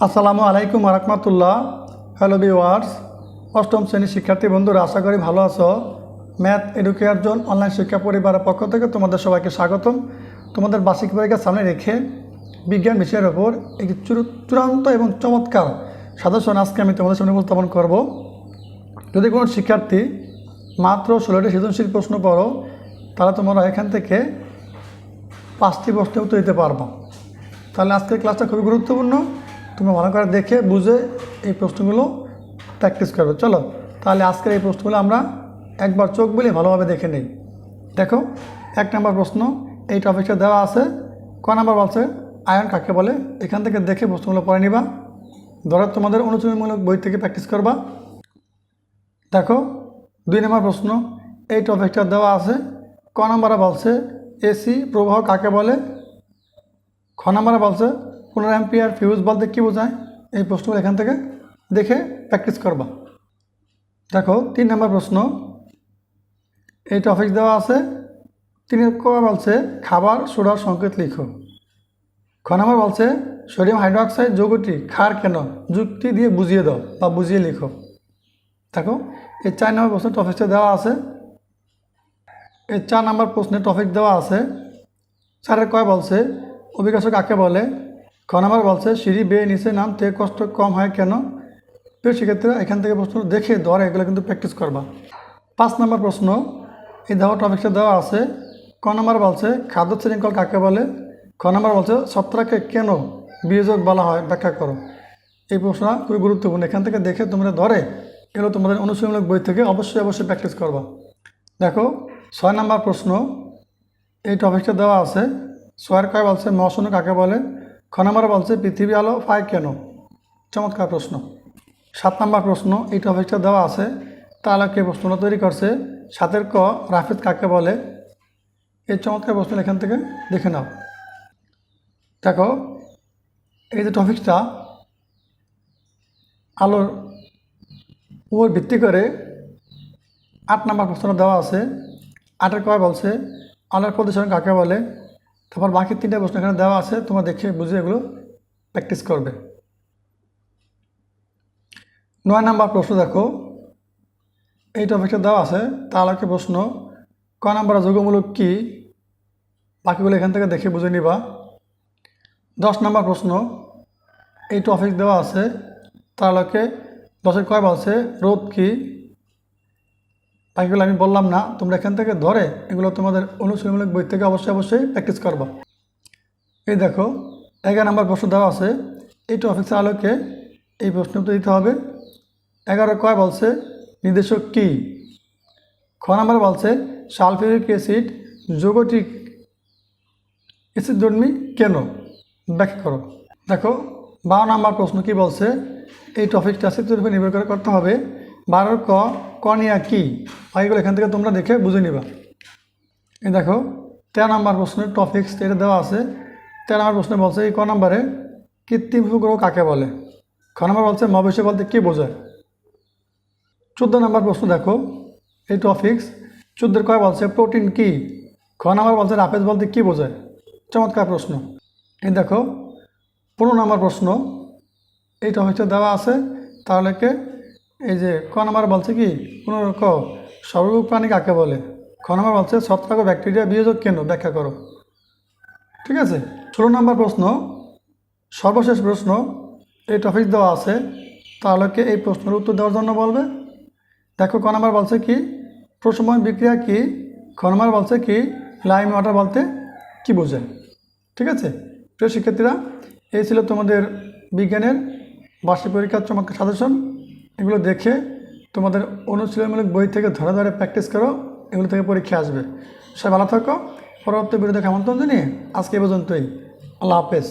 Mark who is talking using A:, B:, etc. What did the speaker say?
A: আসসালামু আলাইকুম রহমতুল্লাহ। Hello viewers অষ্টম শ্রেণির শিক্ষার্থী বন্ধুরা, আশা করি ভালো আছো। ম্যাথ এডুকেয়ার জোন অনলাইন শিক্ষা পরিবারের পক্ষ থেকে তোমাদের সবাইকে স্বাগতম। তোমাদের বার্ষিক পরীক্ষা সামনে রেখে বিজ্ঞান বিষয়ের ওপর একটি চূড়- চূড়ান্ত এবং চমৎকার সাজেশন আজকে আমি তোমাদের সামনে উপস্থাপন করব। যদি কোনো শিক্ষার্থী মাত্র ষোলোটি সৃজনশীল প্রশ্ন পড়ো, তাহলে তোমরা এখান থেকে পাঁচটি প্রশ্নের উত্তর দিতে পারব। তাহলে আজকের ক্লাসটা খুবই গুরুত্বপূর্ণ। তুমি ভালো করে দেখে, বুঝে এই প্রশ্নগুলো প্র্যাকটিস করবে। চলো, তাহলে আজকের এই প্রশ্নগুলো আমরা একবার চোখ বলে ভালোভাবে দেখে নেই। দেখো, এক নম্বর প্রশ্ন, এই টপিকটা দেওয়া আছে। ক নাম্বার বলছে, আয়ন কাকে বলে? এখান থেকে দেখে প্রশ্নগুলো পড়ে নিবা। ধরো, তোমাদের অনুশীলনমূলক বই থেকে প্র্যাকটিস করবা। দেখো, দুই নম্বর প্রশ্ন, এই টপিকটা দেওয়া আছে। ক নম্বরে বলছে, এসি প্রবাহ কাকে বলে? খ নম্বরে বলছে পনেরো অ্যাম্পিয়ার ফিউজ বলতে কী বোঝায়? এই প্রশ্নগুলো এখান থেকে দেখে প্র্যাকটিস করবা। দেখো, তিন নম্বর প্রশ্ন। এই টপিক দেওয়া আছে, তিনি বলছে, খাবার সোডার সংকেত লিখো। খ নম্বর বলছে, সোডিয়াম হাইড্রোক্সাইড যৌগটি খার কেন? যুক্তি দিয়ে বুঝিয়ে দাও বা বুঝিয়ে লিখো। দেখো, এই চার নম্বর প্রশ্ন টপিকটা দেওয়া আছে। এই চার নম্বর প্রশ্নে টপিক দেওয়া আছে। স্যারের কয় বলছে? অভিকাশ কাকে বলে? নম্বর বলছে, সিঁড়ি বেয়ে নিচে নামতে কষ্ট কম হয় কেন? তো সেক্ষেত্রে এখান থেকে প্রশ্ন দেখে ধরে, এগুলো কিন্তু প্র্যাকটিস করবা। পাঁচ নম্বর প্রশ্ন, এই দেওয়া টপিকটা দেওয়া আছে, ক নম্বর বলছে, খাদ্য শৃঙ্খল কাকে বলে? খ নম্বর বলছে ছত্রাকে কেন বিয়োজক বলা হয়, ব্যাখ্যা করো। এই প্রশ্ন খুবই গুরুত্বপূর্ণ। এখান থেকে দেখে তোমরা ধরে, এগুলো তোমাদের অনুশীলনমূলক বই থেকে অবশ্যই অবশ্যই প্র্যাকটিস করবা। দেখো, ছয় নম্বর প্রশ্ন, এই টপিকটা দেওয়া আছে, ছয়ের কয় বলছে মৌসুমি কাকে বলে? খ নম্বর বলছে, পৃথিবী আলো পায় কেন? চমৎকার প্রশ্ন। সাত নম্বর প্রশ্ন, এই টপিকটা দেওয়া আছে। তাহলে কে প্রশ্নটা তৈরি করছে। সাতের ক, রাফেদ কাকে বলে? এই চমৎকার প্রশ্ন এখান থেকে দেখে নাও। দেখো, এই যে টপিকটা আলোর উপর ভিত্তি করে আট নম্বর প্রশ্নটা দেওয়া আছে। আটের কয় বলছে, আলোর প্রদূষণ কাকে বলে? তারপর বাকি তিনটা প্রশ্ন এখানে দেওয়া আছে, তোমার দেখে বুঝে এগুলো প্র্যাকটিস করবে। নয় নাম্বার প্রশ্ন দেখো। এই টপিকটা দেওয়া আছে তার তাহলে প্রশ্ন, ক নাম্বার যোগমূলক কী? বাকিগুলো এখান থেকে দেখে বুঝে নিবা। দশ নাম্বার প্রশ্ন, এই টপিক দেওয়া আছে তার তাহলে দশের কয় বলছে রোদ কি? বাকিগুলো আমি বললাম না, তোমরা এখান থেকে ধরে এগুলো তোমাদের অনুশীলনমূলক বই থেকে অবশ্যই অবশ্যই প্র্যাকটিস করবা। এই দেখো, এগারো নম্বর প্রশ্ন দেওয়া আছে, এই টপিক্সের আলোকে এই প্রশ্ন উত্তর দিতে হবে। এগারো কয় বলছে, নির্দেশক কি? খ নম্বর বলছে, সালফিউরিক অ্যাসিড যৌগটি অ্যাসিড জন্মি কেন? ব্যাখ্যা করো। দেখো, বারো নম্বর প্রশ্ন কি বলছে, এই টপিকটা চিত্রের উপর নির্ভর করে করতে হবে। বারোর ক কনিয়া কি? বাকিগুলো এখান থেকে তোমরা দেখে বুঝে নিবা। এই দেখো, তেরো নম্বর প্রশ্নের টপিক্স এটা দেওয়া আছে। তেরো নম্বর প্রশ্নে বলছে, এই ক নম্বরে কৃত্রিম উপগ্রহ কাকে বলে? খ নম্বর বলছে, মহাবিশ্ব বলতে কী বোঝায়? চোদ্দ নম্বর প্রশ্ন দেখো, এই টপিক্স চোদ্দোর কয় বলছে প্রোটিন কি? খ নম্বর বলছে, রাফেজ বলতে কী বোঝায়? চমৎকার প্রশ্ন। এই দেখো, পনেরো নম্বর প্রশ্ন, এই টপিকটা দেওয়া আছে, তাহলে কে? এই যে ক নম্বর বলছে কি? কোনো ক। সর্বভূক প্রাণী কাকে বলে? খ নম্বর বলছে ছত্রাক ও ব্যাকটেরিয়া বিয়োজক কেন ব্যাখ্যা করো। ঠিক আছে? ষোলো নম্বর প্রশ্ন। সর্বশেষ প্রশ্ন, এই টপিক দেওয়া আছে, তাহলে এই প্রশ্নের উত্তর দেওয়ার জন্য বলবে? দেখো, ক নম্বর বলছে কি প্রসময় বিক্রিয়া কি? খ নম্বর বলছে কি লাইম ওয়াটার বলতে কি বোঝায়? ঠিক আছে? প্রিয় শিক্ষার্থীরা, এই ছিল তোমাদের বিজ্ঞানের বার্ষিক পরীক্ষার চমৎকার সাজেশন এগুলো দেখে তোমাদের অনুশীলনমূলক বই থেকে ধরে ধরে প্র্যাকটিস করো, এগুলো থেকে পরীক্ষা আসবে। সবাই ভালো থাকো। পরবর্তী বিরোধী কেমন আমন্ত্রণ জানিয়ে আজকে এ পর্যন্তই। আল্লাহ হাফেজ।